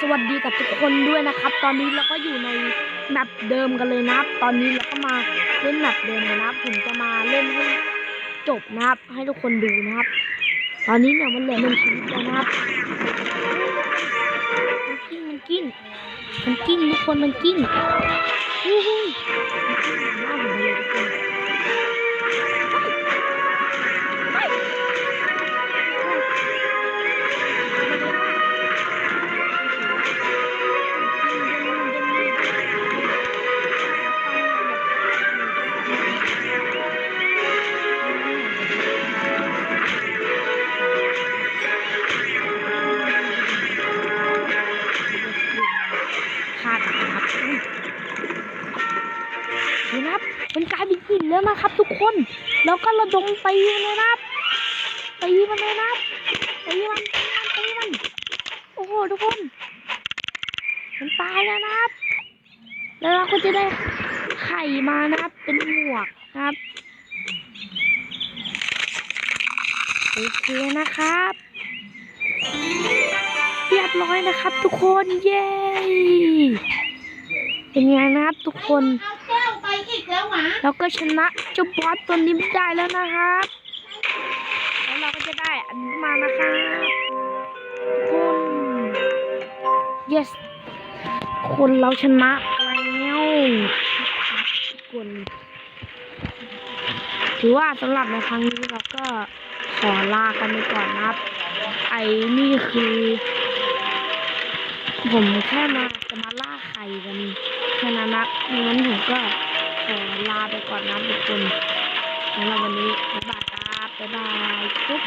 สวัสดีกับทุกคนด้วยนะครับ ตอนนี้เราก็อยู่ในแมปเดิมกันเลยนะครับ ตอนนี้เราก็มาเล่นแมปเดิมเลยนะครับ ผมจะมาเล่นให้จบนะครับ ให้ทุกคนดูนะครับ ตอนนี้เนี่ยมันเหลือหนึ่งชีวิตแล้วนะครับมันกิ้งมันกิ้งมันกิ้งทุกคนมันกิ้งฮู้ฮู้มันกิ้งหน้าผมเลยทุกคน ขาดนะครับอุ้ยเห็นนะครับมันกลายเป็นหินแล้วนะครับทุกคน แล้วก็ระดมตีมันเลยนะครับตีมันเลยนะครับตีมันตีมันตีมันโอ้โหทุกคน มันตายแล้วนะครับ แล้วเราก็จะได้ไข่มานะครับ เป็นหมวกนะครับโอเคนะครับ ร้อยนะครับทุกคนเย้เป็นไงนะครับทุกคนเอาแก้วไปอีกแล้วหมาเราก็ชนะเจ้าบอสตัวนี้ได้แล้วนะครับแล้วเราก็จะได้อันนี้มานะครับทุกคน yes คนเราชนะแล้วทุกคนถือว่าสำหรับในครั้งนี้เราก็ขอลากันไปก่อนนะครับ ไอ้นี่คือ ผมแค่มาจะมาล่าไข่กันแค่นั้นนะงั้นผมก็ขอลาไปก่อนนะทุกคนสำหรับวันนี้บ๊ายบายครับบ๊ายบายจุ๊บ